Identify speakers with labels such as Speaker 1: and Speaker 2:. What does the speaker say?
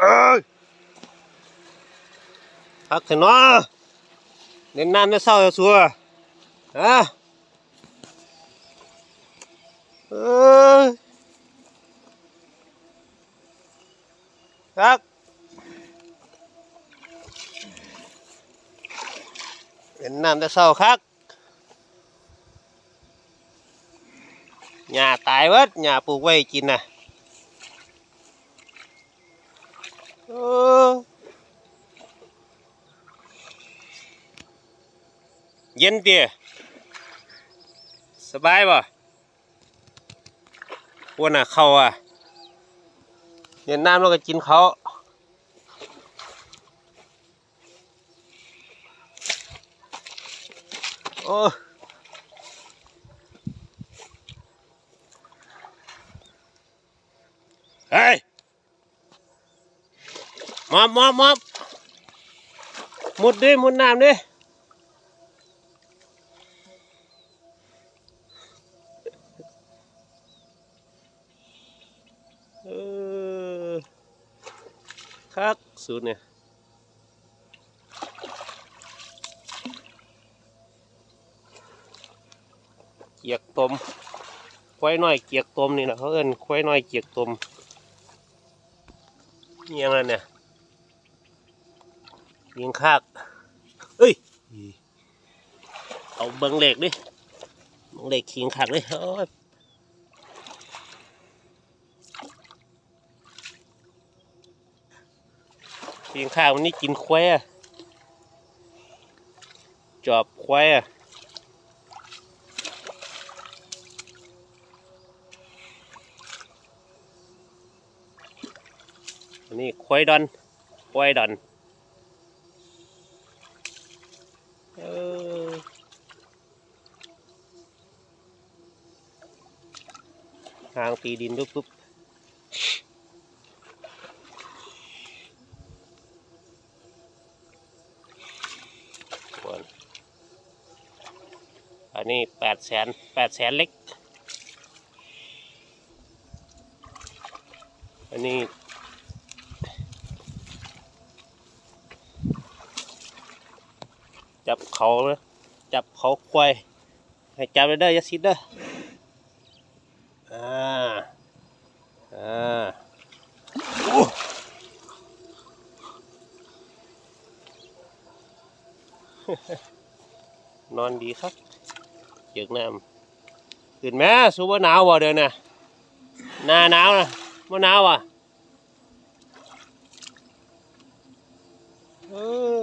Speaker 1: เอ้ยพักเถอะเนาะเน้นน้ำได้เศร้าจะสัวฮะเอ้ยครับเน้นน้ำได้เศร้าคักหญ้าตายเบิดหญ้าปลูกไว้กินน่ะ เออเย็นเตี้ยสบายป่ะวันน่ะเขาอะเย็นน้ำแล้วก็กินเขาโอ้เฮ้ย มอบมอบมอบมุดดิมุดน้ำดิเออคักสุดเนี่ยเกียกตมควายน้อยเกียกตมนี่นะเขาเอิ้นควายน้อยเกียกตมนี่ยังไงเนี่ย ยิงคากเอ้ย เอาเบิงเหล็กดิเบิงเหล็กขิงขักดิโอ้ยเพียงข้าวมันนี่กินควายจอบควายนนี้ควายดอนควายดอนเออ ทางตีดินปุ๊บปุ๊บก่อนอันนี้แปดแสนแปดแสนเล็ก อันนี้จับเขาจับเขาควายให้จับเลยเด้อยาซิดเด้อ อ่า อ่าอนอนดีครับเจือกน้ำขึ้นแม่สูบหนาวบ่เดินน่ะหน้าหนาวนะบ่หนาวอะเออ